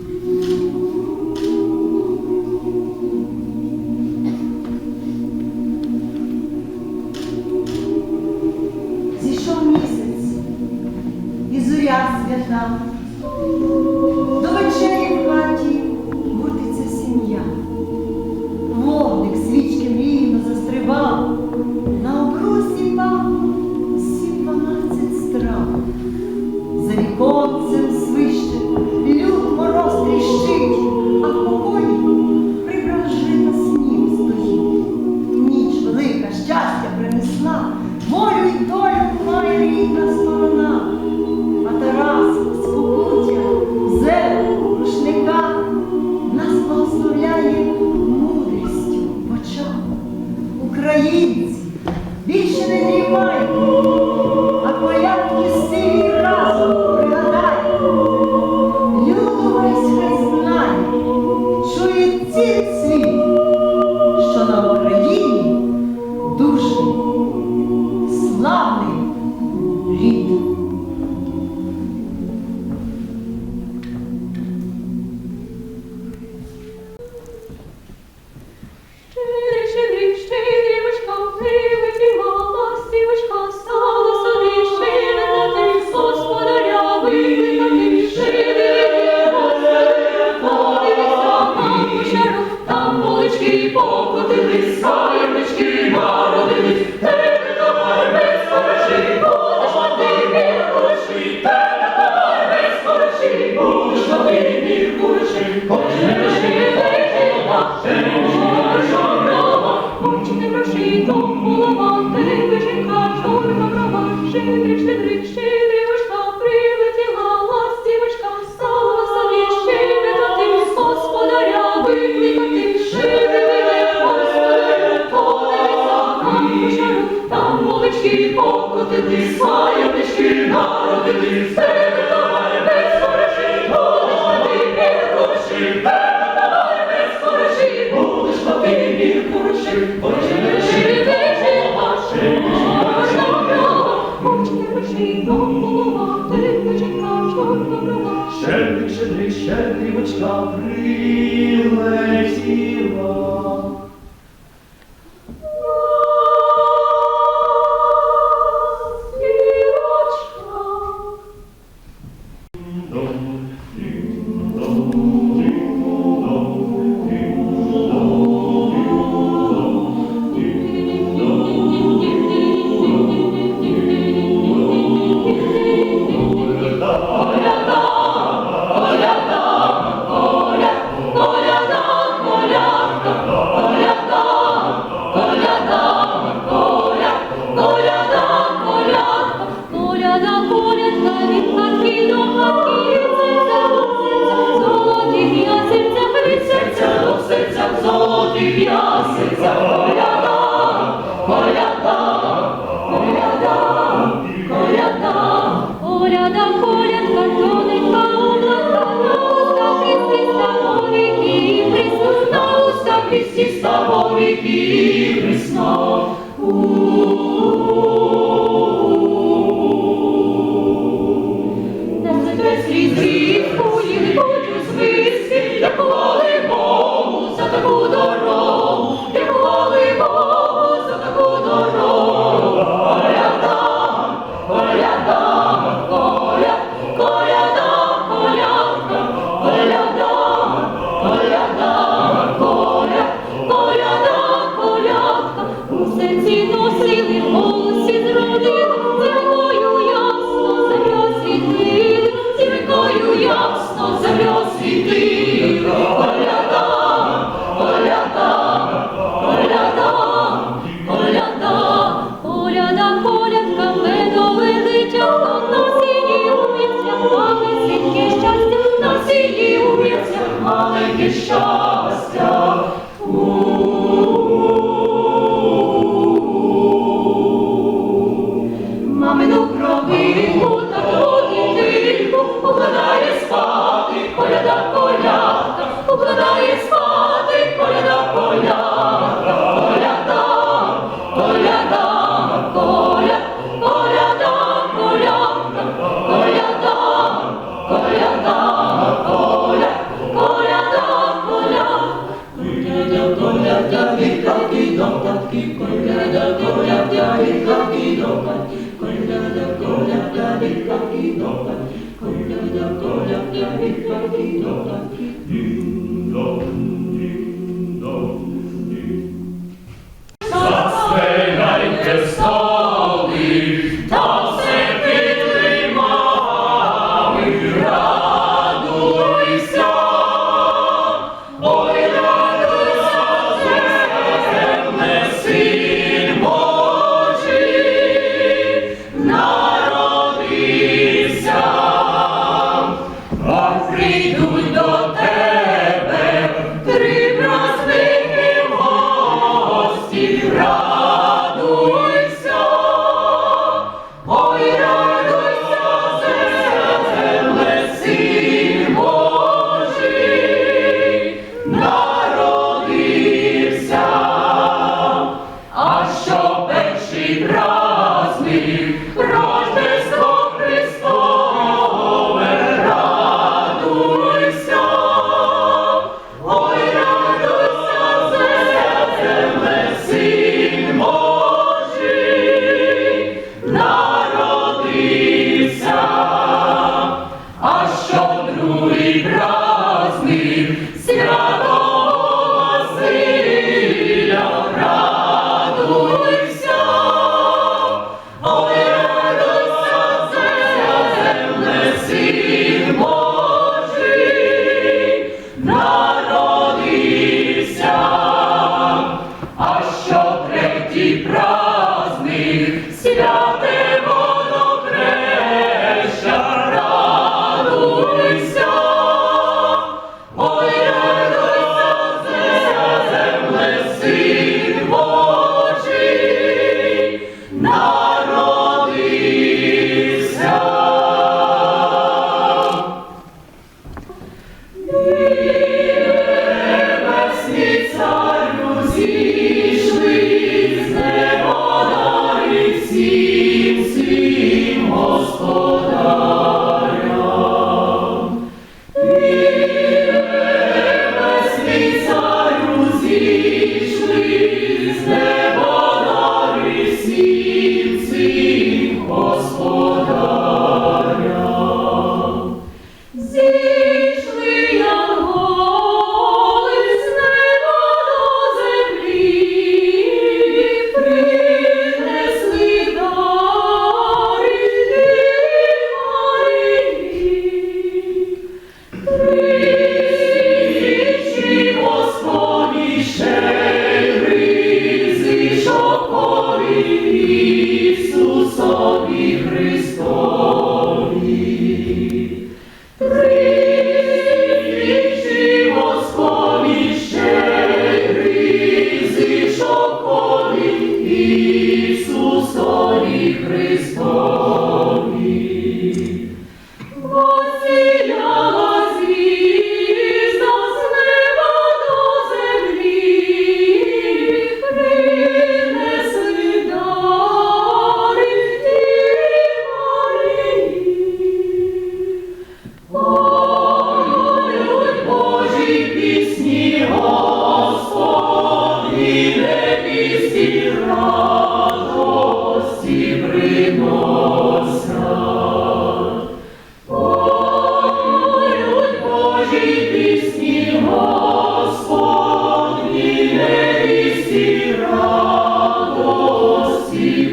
Mm-hmm. Thank you. Щедрик, щедрик, щедрівочка прилетіла. Donkey, donkey, donkey, donkey, donkey, donkey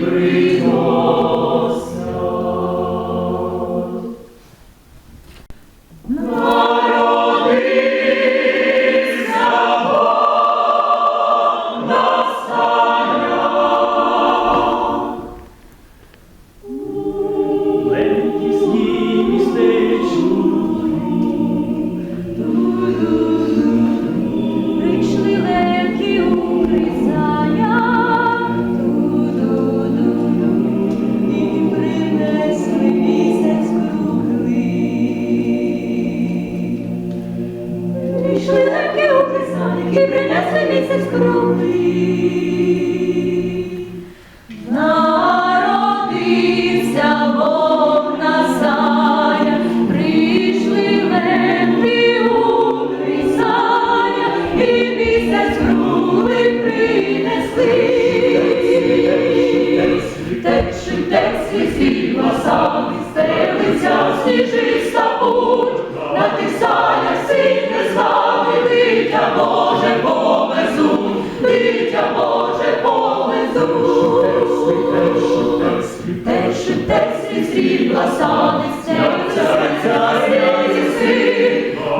радості і принесли місяць крови. Народився Бог на сая, прийшли лемпі у Ісая, і місяць кругли принесли. Течі, течі, сіла сани, стелиться, сніжиста путь, на тих санях сильне слави витя Бог життя Боже повезу. Течі, течі, срібла садиться, серця, серця, серця,